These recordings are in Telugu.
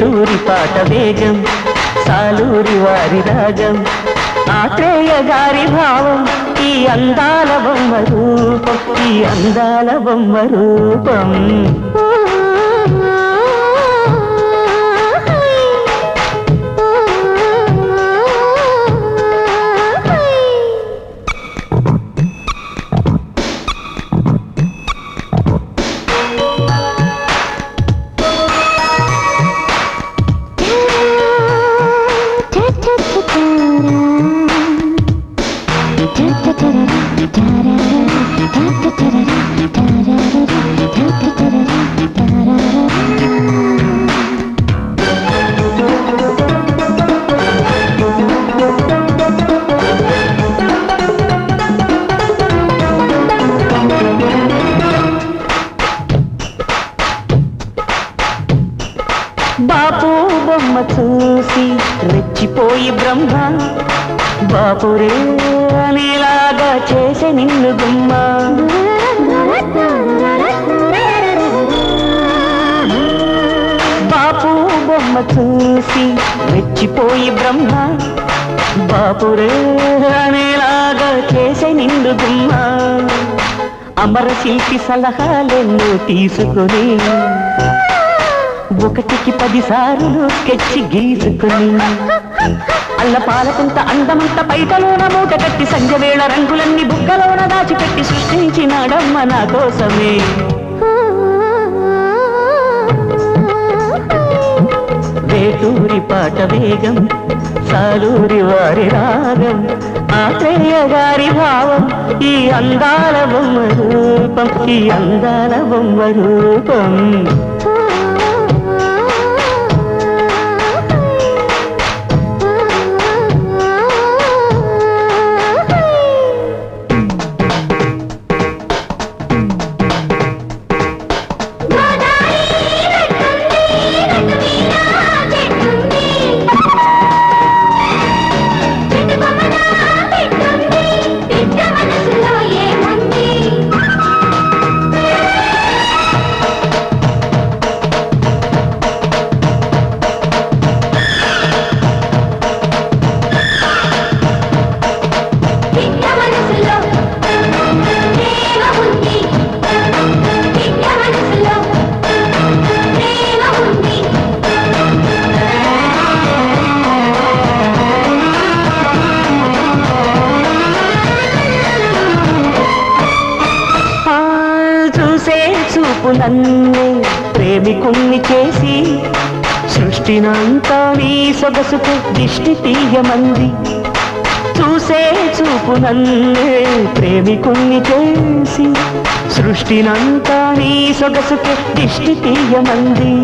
వేటూరి పాట వేగం సాలూరి వారి రాగం ఆత్రేయ గారి భావం ఈ అందాల బొమ్మ రూపం ఈ అందాల బొమ్మ రూపం. బొమ్మ చూసి రెచ్చిపోయి బ్రహ్మ. బాపురే అనేలాగా చేసే నిన్ను గుమ్మ బాపు బొమ్మ చూసి రెచ్చిపోయి బ్రహ్మ. బాపురే అనేలాగా చేసే నిన్ను గుమ్మ అమర శిల్పి సలహాలెన్నో తీసుకొని ఒకటికి పది సార్లు స్కెచ్ గీసుకుని. అల్ల పాలకుంత అందమంత పైటలోన మూట కట్టి సంజవేళ రంగులన్నీ బుగ్గలోన దాచిపెట్టి సృష్టించినాడమ్మ నా కోసమే. వేటూరి పాట వేగం సాలూరి వారి రాగం ఆత్రేయ గారి భావం ఈ అందాల బొమ్మ రూపం ఈ అందాల బొమ్మ రూపం. తప్పు నన్నే ప్రేమికుణ్ణి చేసి సృష్టినంతా నీ సొగసుకు దిష్టి తీయమంది. చూసే చూపు నన్నే ప్రేమికుణ్ణి చేసి సృష్టినంతా నీ సొగసుకు దిష్టి తీయమంది.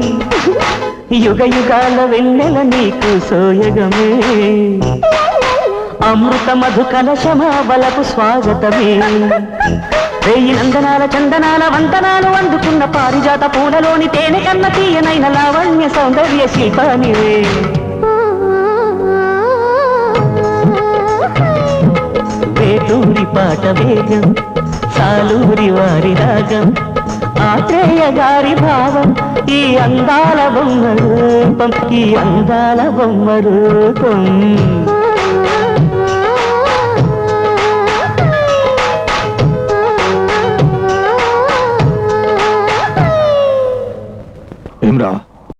యుగ యుగాల వెన్నెల నీకు సోయగమే. అమృత మధు కలశమా బలపు స్వాగతమే. వెయ్యి నందనాల చందనాల వందనాలు అందుకున్న పారిజాత పూలలోని తేనె కన్న తీయనైన లావణ్య సౌందర్య శిల్పానివే. వేటూరి పాట వేగం సాలూరి వారి రాగం ఆత్రేయ గారి భావం ఈ అందాల బొమ్మ రూపం ఈ అందాల బొమ్మ రూపం. আমরা